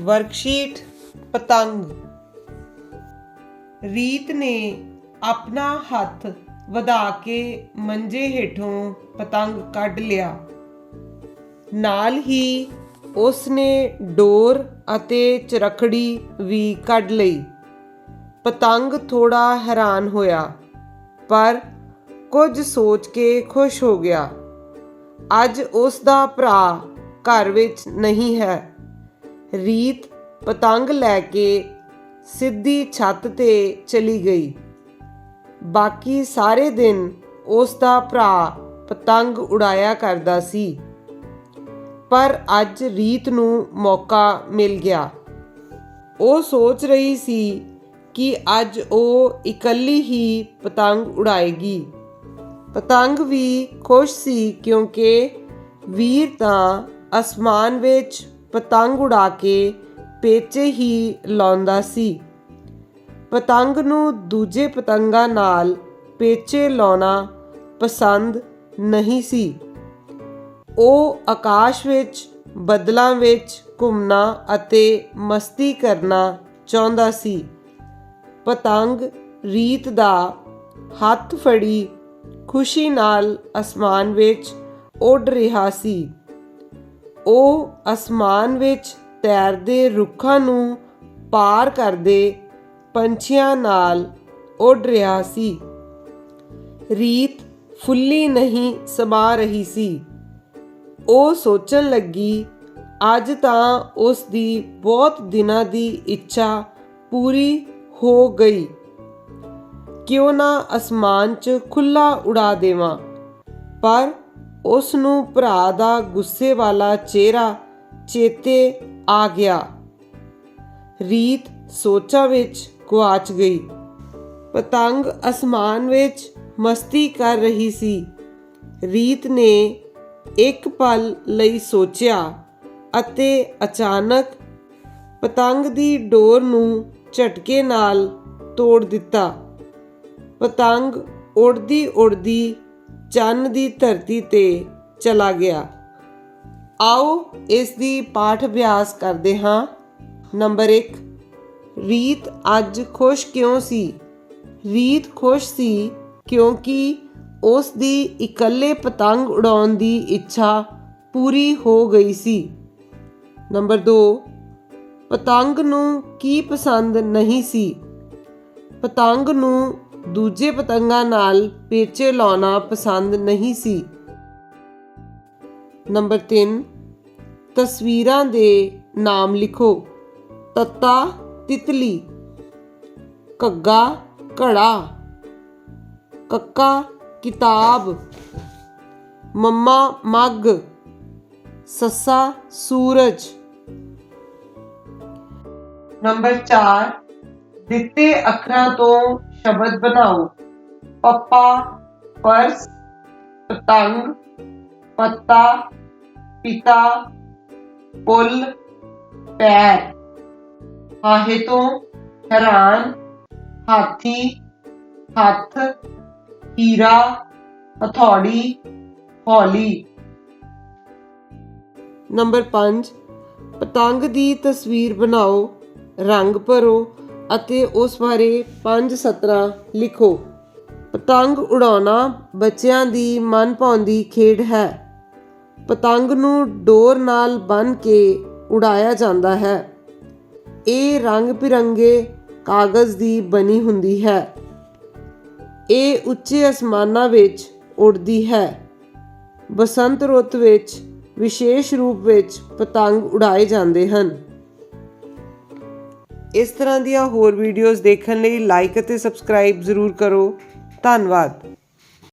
Worksheet ਪਤੰਗ। ਰੀਤ ਨੇ ਆਪਣਾ ਹੱਥ ਵਧਾ ਕੇ ਮੰਜੇ ਹੇਠੋਂ ਪਤੰਗ ਕੱਢ ਲਿਆ। ਨਾਲ ਹੀ ਉਸ ਨੇ ਡੋਰ ਅਤੇ ਚਰਖੜੀ ਵੀ ਕੱਢ ਲਈ। ਪਤੰਗ ਥੋੜਾ ਹੈਰਾਨ ਹੋਇਆ, ਪਰ ਕੁਝ ਸੋਚ ਕੇ ਖੁਸ਼ ਹੋ ਗਿਆ। ਅੱਜ ਉਸ ਦਾ ਭਰਾ ਘਰ ਵਿੱਚ ਨਹੀਂ ਹੈ। ਰੀਤ ਪਤੰਗ ਲੈ ਕੇ ਸਿੱਧੀ ਛੱਤ ਤੇ ਚਲੀ ਗਈ। ਬਾਕੀ ਸਾਰੇ ਦਿਨ ਉਸ ਦਾ ਭਰਾ ਪਤੰਗ ਉਡਾਇਆ ਕਰਦਾ ਸੀ। ਪਰ ਅੱਜ ਰੀਤ ਨੂੰ ਮੌਕਾ ਮਿਲ ਗਿਆ। ਉਹ ਸੋਚ ਰਹੀ ਸੀ ਕਿ ਅੱਜ ਉਹ ਇਕੱਲੀ ਹੀ ਪਤੰਗ ਉਡਾਏਗੀ। ਪਤੰਗ ਵੀ ਖੁਸ਼ ਸੀ ਕਿਉਂਕਿ ਵੀਰ ਤਾਂ ਅਸਮਾਨ ਵਿੱਚ ਪਤੰਗ ਉਡਾ ਕੇ ਪੇਚੇ ਹੀ ਲਾਉਂਦਾ ਸੀ। ਪਤੰਗ ਨੂੰ ਦੂਜੇ ਪਤੰਗਾਂ ਨਾਲ ਪੇਚੇ ਲਾਉਣਾ ਪਸੰਦ ਨਹੀਂ ਸੀ। ਉਹ ਆਕਾਸ਼ ਵਿੱਚ, ਬੱਦਲਾਂ ਵਿੱਚ ਘੁੰਮਣਾ ਅਤੇ ਮਸਤੀ ਕਰਨਾ ਚਾਹੁੰਦਾ ਸੀ। ਪਤੰਗ ਰੀਤ ਦਾ ਹੱਥ ਫੜੀ ਖੁਸ਼ੀ ਨਾਲ ਅਸਮਾਨ ਵਿੱਚ ਉੱਡ ਰਿਹਾ ਸੀ। ਉਹ ਅਸਮਾਨ ਵਿੱਚ ਤੈਰਦੇ ਰੁੱਖਾਂ ਨੂੰ ਪਾਰ ਕਰਦੇ ਪੰਛੀਆਂ ਨਾਲ ਉੱਡ ਰਿਹਾ ਸੀ। ਰੀਤ ਫੁੱਲੀ ਨਹੀਂ ਸਮਾ ਰਹੀ ਸੀ। ਉਹ ਸੋਚਣ ਲੱਗੀ, ਅੱਜ ਤਾਂ ਉਸ ਦੀ ਬਹੁਤ ਦਿਨਾਂ ਦੀ ਇੱਛਾ ਪੂਰੀ ਹੋ ਗਈ। ਕਿਉਂ ਨਾ ਅਸਮਾਨ 'ਚ ਖੁੱਲਾ ਉਡਾ ਦੇਵਾਂ? ਪਰ ਉਸ ਨੂੰ ਭਰਾ ਦਾ ਗੁੱਸੇ ਵਾਲਾ ਚਿਹਰਾ ਚੇਤੇ ਆ ਗਿਆ। ਰੀਤ ਸੋਚਾਂ ਵਿੱਚ ਗੁਆਚ ਗਈ। ਪਤੰਗ ਅਸਮਾਨ ਵਿੱਚ ਮਸਤੀ ਕਰ ਰਹੀ ਸੀ। ਰੀਤ ਨੇ ਇੱਕ ਪਲ ਲਈ ਸੋਚਿਆ ਅਤੇ ਅਚਾਨਕ ਪਤੰਗ ਦੀ ਡੋਰ ਨੂੰ ਝਟਕੇ ਨਾਲ ਤੋੜ ਦਿੱਤਾ। ਪਤੰਗ ਉੜਦੀ ਉੜਦੀ ਚੰਨ ਦੀ ਧਰਤੀ ਤੇ ਚਲਾ ਗਿਆ। ਆਓ ਇਸ ਦੀ ਪਾਠ ਅਭਿਆਸ ਕਰਦੇ ਹਾਂ। ਨੰਬਰ 1 ਰੀਤ ਅੱਜ ਖੁਸ਼ ਕਿਉਂ ਸੀ? ਰੀਤ ਖੁਸ਼ ਸੀ ਕਿਉਂਕਿ ਉਸ ਦੀ ਇਕੱਲੇ ਪਤੰਗ ਉਡਾਉਣ ਦੀ ਇੱਛਾ ਪੂਰੀ ਹੋ ਗਈ ਸੀ। ਨੰਬਰ 2 ਪਤੰਗ ਨੂੰ ਕੀ ਪਸੰਦ ਨਹੀਂ ਸੀ? ਪਤੰਗ ਨੂੰ ਦੂਜੇ ਪਤੰਗਾਂ ਨਾਲ ਪੇਚੇ ਲਾਉਣਾ ਪਸੰਦ ਨਹੀਂ ਸੀ। ਨੰਬਰ 3 ਤਸਵੀਰਾਂ ਦੇ ਨਾਮ ਲਿਖੋ। ਤੱਤਾ, ਤਿਤਲੀ। ਕੱਗਾ ਘੜਾ। ਕੱਕਾ, ਕਿਤਾਬ। ਮੰਮਾ, ਮੱਗ। ਸੱਸਾ, ਸੂਰਜ। ਨੰਬਰ 4 ਦਿੱਤੇ ਅੱਖਰਾਂ ਤੋਂ ਸ਼ਬਦ ਬਣਾਓ। ਪੱਪਾ, ਪਰਸ, ਪਤੰਗ, ਪੱਤਾ, ਪਿਤਾ, ਪੁੱਲ, ਪੈਰ। ਆਹੇ ਤੋਂ ਹੈਰਾਨ, ਹਾਥੀ, ਹੱਥ, ਹੀਰਾ, ਹਥੌੜੀ, ਹੌਲੀ। ਨੰਬਰ 5 ਪਤੰਗ ਦੀ ਤਸਵੀਰ ਬਣਾਓ, ਰੰਗ ਭਰੋ ਅਤੇ ਉਸ ਬਾਰੇ ਪੰਜ ਸਤਰਾਂ ਲਿਖੋ। ਪਤੰਗ ਉਡਾਉਣਾ ਬੱਚਿਆਂ ਦੀ ਮਨ ਮਨਭਾਉਂਦੀ ਖੇਡ ਹੈ। ਪਤੰਗ ਨੂੰ ਡੋਰ ਨਾਲ ਬੰਨ ਕੇ ਉਡਾਇਆ ਜਾਂਦਾ ਹੈ। ਇਹ ਰੰਗ ਬਿਰੰਗੇ ਕਾਗਜ਼ ਦੀ ਬਣੀ ਹੁੰਦੀ ਹੈ। ਇਹ ਉੱਚੇ ਅਸਮਾਨਾਂ ਵਿੱਚ ਉੱਡਦੀ ਹੈ। ਬਸੰਤ ਰੁੱਤ ਵਿੱਚ, ਵਿਸ਼ੇਸ਼ ਰੂਪ ਵਿੱਚ ਪਤੰਗ ਉਡਾਏ ਜਾਂਦੇ ਹਨ। ਇਸ ਤਰ੍ਹਾਂ ਦੀਆਂ ਹੋਰ ਵੀਡੀਓਜ਼ ਦੇਖਣ ਲਈ ਲਾਈਕ ਅਤੇ ਸਬਸਕ੍ਰਾਈਬ ਜ਼ਰੂਰ ਕਰੋ। ਧੰਨਵਾਦ।